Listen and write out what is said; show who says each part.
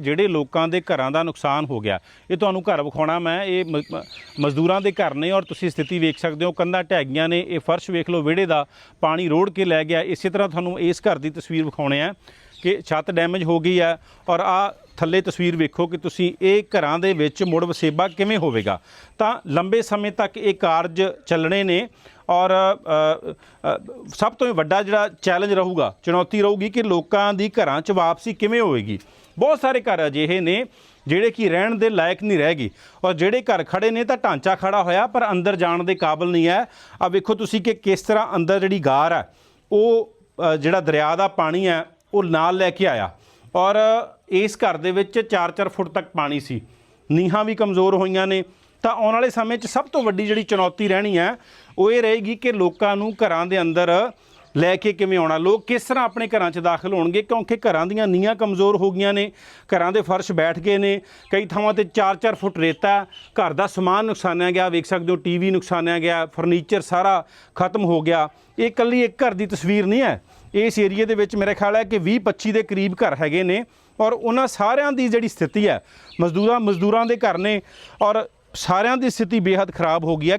Speaker 1: ਜਿਹੜੇ ਲੋਕਾਂ ਦੇ ਘਰਾਂ ਦਾ ਨੁਕਸਾਨ ਹੋ ਗਿਆ। ਇਹ ਤੁਹਾਨੂੰ ਘਰ ਵਿਖਾਉਣਾ ਮੈਂ, ਇਹ ਮ- ਮਜ਼ਦੂਰਾਂ ਦੇ ਘਰ ਨੇ ਔਰ ਤੁਸੀਂ ਸਥਿਤੀ ਵੇਖ ਸਕਦੇ ਹੋ। ਕੰਧਾਂ ਢਹਿ ਗਈਆਂ ਨੇ, ਇਹ ਫਰਸ਼ ਵੇਖ ਲਓ, ਵਿਹੜੇ ਦਾ ਪਾਣੀ ਰੋੜ ਕੇ ਲੈ ਗਿਆ। ਇਸੇ ਤਰ੍ਹਾਂ ਤੁਹਾਨੂੰ ਇਸ ਘਰ ਦੀ ਤਸਵੀਰ ਵਿਖਾਉਣੇ ਆ ਕਿ ਛੱਤ ਡੈਮੇਜ ਹੋ ਗਈ ਹੈ ਔਰ ਆ ਥੱਲੇ ਤਸਵੀਰ ਵੇਖੋ ਕਿ ਤੁਸੀਂ ਇਹ ਘਰਾਂ ਦੇ ਵਿੱਚ ਮੁੜ ਵਸੇਬਾ ਕਿਵੇਂ ਹੋਵੇਗਾ। ਤਾਂ ਲੰਬੇ ਸਮੇਂ ਤੱਕ ਇਹ ਕਾਰਜ ਚੱਲਣੇ ਨੇ ਔਰ ਸਭ ਤੋਂ ਵੱਡਾ ਜਿਹੜਾ ਚੈਲੰਜ ਰਹੂਗਾ, ਚੁਣੌਤੀ ਰਹੂਗੀ ਕਿ ਲੋਕਾਂ ਦੀ ਘਰਾਂ 'ਚ ਵਾਪਸੀ ਕਿਵੇਂ ਹੋਵੇਗੀ। ਬਹੁਤ ਸਾਰੇ ਘਰ ਅਜਿਹੇ ਨੇ ਜਿਹੜੇ ਕਿ ਰਹਿਣ ਦੇ ਲਾਇਕ ਨਹੀਂ ਰਹਿ ਗਏ। ਔਰ ਜਿਹੜੇ ਘਰ ਖੜੇ ਨੇ ਤਾਂ ਢਾਂਚਾ ਖੜਾ ਹੋਇਆ, ਪਰ ਅੰਦਰ ਜਾਣ ਦੇ ਕਾਬਿਲ ਨਹੀਂ ਹੈ। ਆ ਵੇਖੋ ਤੁਸੀਂ ਕਿ ਕਿਸ ਤਰ੍ਹਾਂ ਅੰਦਰ ਜਿਹੜੀ ਗਾਰ ਹੈ, ਉਹ ਜਿਹੜਾ ਦਰਿਆ ਦਾ ਪਾਣੀ ਹੈ, ਉਹ ਨਾਲ ਲੈ ਕੇ ਆਇਆ। ਔਰ ਇਸ ਘਰ ਦੇ ਵਿੱਚ 4-4 ਫੁੱਟ ਤੱਕ ਪਾਣੀ ਸੀ। ਨੀਹਾਂ ਵੀ ਕਮਜ਼ੋਰ ਹੋਈਆਂ ਨੇ। ਤਾਂ ਆਉਣ ਵਾਲੇ ਸਮੇਂ 'ਚ ਸਭ ਤੋਂ ਵੱਡੀ ਜਿਹੜੀ ਚੁਣੌਤੀ ਰਹਿਣੀ ਹੈ, ਉਹ ਇਹ ਰਹੇਗੀ ਕਿ ਲੋਕਾਂ ਨੂੰ ਘਰਾਂ ਦੇ ਅੰਦਰ ਲੈ ਕੇ ਕਿਵੇਂ ਆਉਣਾ। ਲੋਕ ਕਿਸ ਤਰ੍ਹਾਂ ਆਪਣੇ ਘਰਾਂ 'ਚ ਦਾਖਲ ਹੋਣਗੇ? ਕਿਉਂਕਿ ਘਰਾਂ ਦੀਆਂ ਨੀਹਾਂ ਕਮਜ਼ੋਰ ਹੋ ਗਈਆਂ ਨੇ, ਘਰਾਂ ਦੇ ਫਰਸ਼ ਬੈਠ ਗਏ ਨੇ, ਕਈ ਥਾਵਾਂ ਤੇ 4-4 ਫੁੱਟ ਰੇਤਾ, ਘਰ ਦਾ ਸਮਾਨ ਨੁਕਸਾਨਿਆ ਗਿਆ, ਵੇਖ ਸਕਦੇ ਹੋ ਟੀਵੀ ਨੁਕਸਾਨਿਆ ਗਿਆ, ਫਰਨੀਚਰ ਸਾਰਾ ਖਤਮ ਹੋ ਗਿਆ। ਇਹ ਇਕੱਲੀ ਇੱਕ ਘਰ ਦੀ ਤਸਵੀਰ ਨਹੀਂ ਹੈ। ਇਸ ਏਰੀਏ ਦੇ ਵਿੱਚ ਮੇਰੇ ਖਿਆਲ ਹੈ ਕਿ 20-25 ਦੇ ਕਰੀਬ ਘਰ ਹੈਗੇ ਨੇ ਔਰ ਉਹਨਾਂ ਸਾਰਿਆਂ ਦੀ ਜਿਹੜੀ ਸਥਿਤੀ ਹੈ ਮਜ਼ਦੂਰਾਂ ਮਜ਼ਦੂਰਾਂ ਦੇ ਘਰ ਨੇ ਔਰ ਸਾਰਿਆਂ ਦੀ ਸਥਿਤੀ ਬੇहद ਖਰਾਬ ਹੋ ਗਈ ਹੈ।